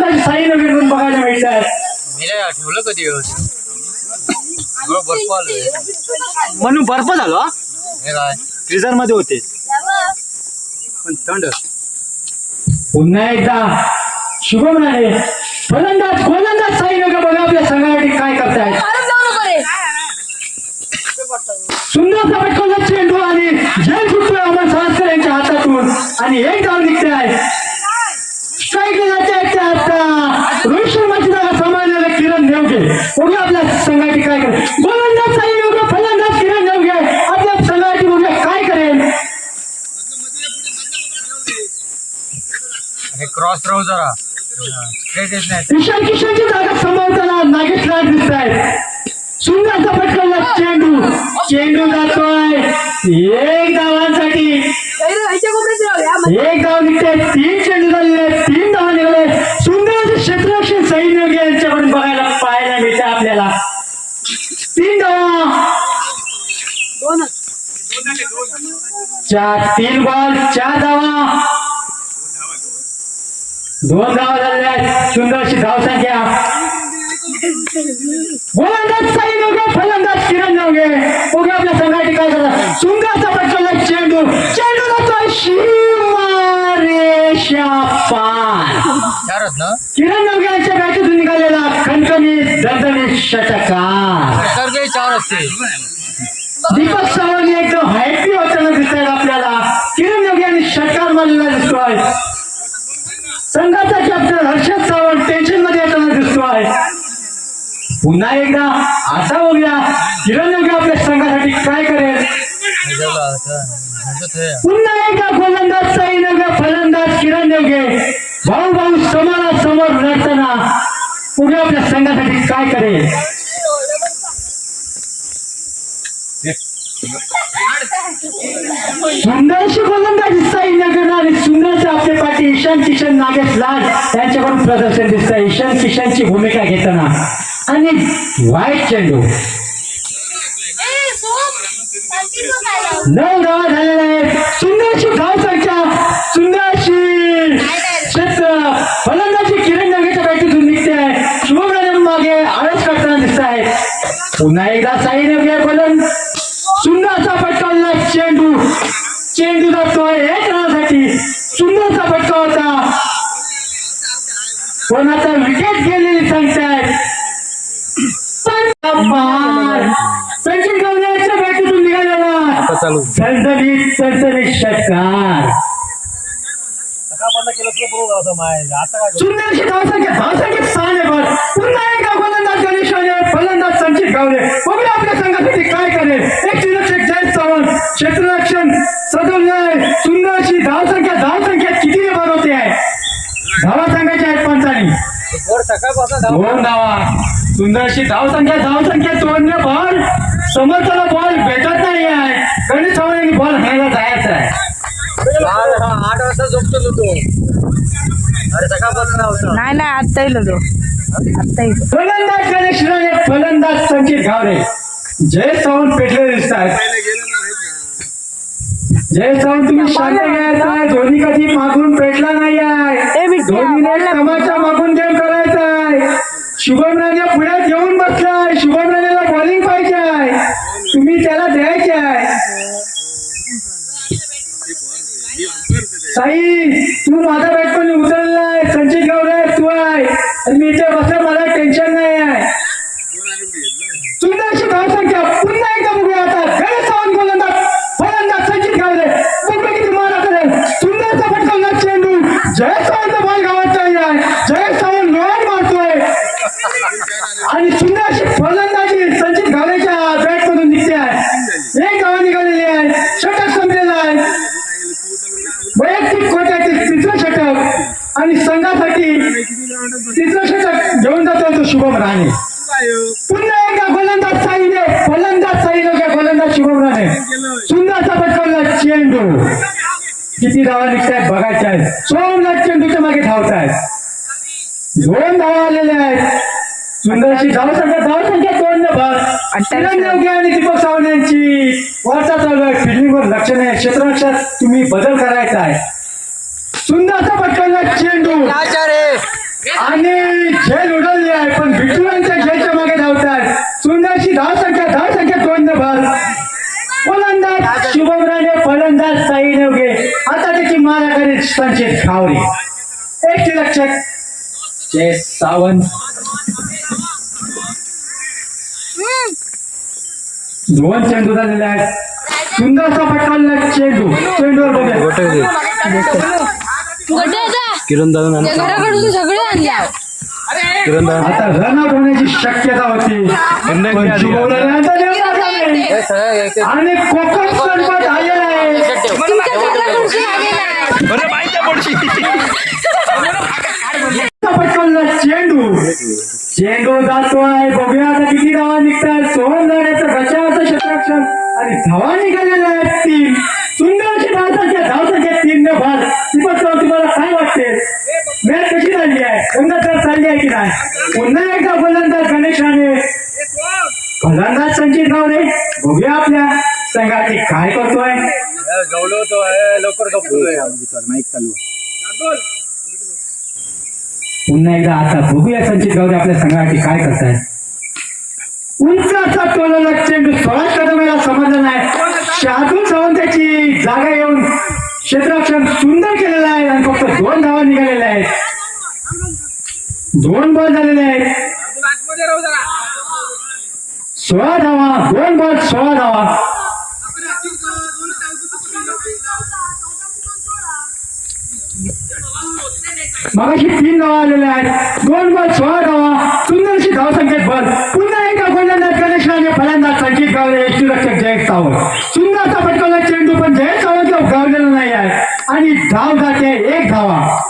फलंदाजी साई नवीन बघायला मिळतात. आठवलं कधी बर्फ म्हणून बर्फ झालो? काय? फ्रीजरमध्ये होते. पण थंड. पुन्हा एकदा शुभम राणे फलंदाज गोलंदाज साई नगर बघा आपल्या संघासाठी काय करतायत. सुंदर पटकवला चेंडू आणि जय फुटतोय अमर सावरकर यांच्या हातातून. आणि एक धाव निघते आहे स्ट्राईक जाते आता रोहित शर्माची जागा सांभाळलेला किरण नेवगे बघूया आपल्या संघाची काय करेल गोलंदाज साई नेवगे फलंदाज किरण नेवगे आपल्या संघाची बघूया काय करेल हे क्रॉस राहू जरा. ईशान किशनची जागा सांभाळताना नागेश लाड दिसत आहेत सुंदरचा पटकवला चेंडू. चेंडू जातोय. एक धावांसाठी. एक धाव निघते. तीन चेंडू झालेले आहेत. तीन धावा निघाले सुंदर क्षेत्ररक्षण सैन्य यांच्याकडून बघायला पाहायला मिळते आपल्याला. तीन धावा. चार. तीन बॉल चार धावा. दोन धावा झालेल्या आहेत. सुंदरशी धावसंख्या. गोलंदाज साई नवगे फलंदाज किरण नवगे बघूया आपल्या संघाची काय करतात सुंदरचा पटकवला चेंडू. चेंडू जातोय सीमारेषा पार. किरण नवगे यांच्या बॅटून निघालेला खणखणीत दणदणीत षटकार. दीपक सावंत एकदम हॅपी होताना दिसत आहेत आपल्याला किरण योगी यांनी षटकार मारलेला दिसतोय संघाचा कॅप्टन हर्षद सावंत टेन्शनमध्ये येताना दिसतोय पुन्हा एकदा आता बघूया. किरण योगी आपल्या संघासाठी काय करेल? पुन्हा एकदा गोलंदाज साई नवगे फलंदाज किरण योगे भाऊ भाऊ समोरासमोर लढताना पुढे आपल्या संघासाठी काय करेल? सुंदरशी गोलंदाज साई नगर आणि सुंदरचे आपले पाठी ईशान किशन नागेश लाल यांच्याकडून प्रदर्शन दिसत ईशान किशनची भूमिका घेताना. आणि वाईट चेंडू नऊ धावा आहेत. सुंदरशी धाव संख्या. सुंदरशी. क्षेत्र फलंदाजी किरण नगेच्या बॅटीतून निघते. आहे शुभम मागे आळस करताना दिसत आहे. पुन्हा एकदा साई सचिन गवल्याच्या बॅटीतून निघालेला आता चालू सणसणीत सणसणीत षटकार सुंदरशी धावसंख्या धावसंख्येत सहा बॉल पुन्हा एकदा गोलंदाज गणेश राणे फलंदाज संचित गावले बघूया आपल्या संघासाठी काय करेल एक निरीक्षक जय चव्हाण क्षेत्ररक्षण सदोल्य सुंदरशी धावसंख्या धावसंख्या किती बॉल होते आहे धावा. संघाच्या आहेत पंचानी दोन धावा. सुंदरशी धावसंख्या धावसंख्या दोन बॉल. समोरच्याला बॉल भेटत नाही आहे. गणेश चव्हाण यांनी बॉल हाणायला जायचं आहे. हा, हा, आठ वाजता झोपतो तू. अरे सकाळपासून धावतो. नाही नाही आत्ता येईल तो आत्ता येईल. फलंदाज गणेश फलंदाज संचित घावरे जय सावंत पेटले दिसत आहेत जय सावंत तुम्ही शांत घ्यायचा धोनी कधी मागून पेटला नाही आहे? धोनीने. कमाच्या मागून आहे शुभम पुण्यात पुढ्यात येऊन बसलाय. शुभम कॉलिंग बॉलिंग पाहिजे आहे. तुम्ही त्याला द्यायचे आहे. साई तू माझा बॅटमध्ये उचललाय संचित गावरे तू आहे. आणि मी इथे बसला मला टेन्शन नाही आहे सुंदरशी धावसंख्या पुन्हा एकदा बघूया आता गणेश सावंत गोलंदाज फलंदाज संचित गावरे बघूया किती मारा करेल सुंदरचा फटकावला चेंडू जय सावंत बॉल गावाचा आहे जय सावंत लोन मारतोय आणि सुंदरशी फलंदाजी संचित गावरेच्या बॅट मधून निघते आहे एक गावा निघालेली आहे षटक संपलेला आहे वैयक्तिक कोट्यातील तिसरं षटक आणि संघासाठी तिसरं षटक घेऊन जातो तो शुभम राणे पुन्हा एकदा गोलंदाज साईने फलंदाज साईने गोलंदाज शुभम राणे सुंदरचा पटकावला चेंडू किती धावा निघतायत बघायच्या आहेत सोमला चेंडूच्या मागे धावत आहेत दोन धावा आलेल्या आहेत. सुंदरशी धावसंख्या धावसंख्या दोन अठ्ठावीस. किरण योगी आणि दीपक सावंत यांची. वार्ता चालू आहे. फिल्डिंगवर लक्ष नाही क्षेत्ररक्षात तुम्ही बदल करायचा आहे. सुंदरचा पटकावला चेंडू? आणि संचित खावरे एक रक्षक जय सावंत. दोन चेंडू झालेले आहेत. सुंदरसा फटकावलेला चेंडू. चेंडूवर गोट्याचा किरण दादा सगळे आणल्या. किरण दादा. आता रनआउट होण्याची शक्यता होती पण चुकवल्यानंतर नेमका झाले. हे सगळं घ्यायचं. आणि कोकण सरबत आलेला आहे. चेंडू चेंडू जातोय संघाची काय करतोय? हे हे पुन्हा एकदा आता बघूया संचित गावरे आपल्या संघासाठी काय करतायत उंच असा टोलला चेंडू सोळा कदमाला समजलं नाही. शार्दूल सावंताची जागा येऊन क्षेत्ररक्षण सुंदर केलेलं आहे आणि फक्त दोन धावा निघालेल्या आहेत. दोन बॉल झालेले आहेत. सोळा धावा दोन बॉल सोळा धावा. मगाशी तीन धावा आलेल्या आहेत. दोन बॉल सोळा धावा सुंदरशी धावसंख्येत बल पुन्हा एकदा गोलंदाज गणेश राणे फलंदाज संचित गावरे रक्षक जयेश सावंत. सुंदरचा पटकावला चेंडू पण जयेश सावंत गावलेला नाही आहे. आणि धाव जाते एक धावा.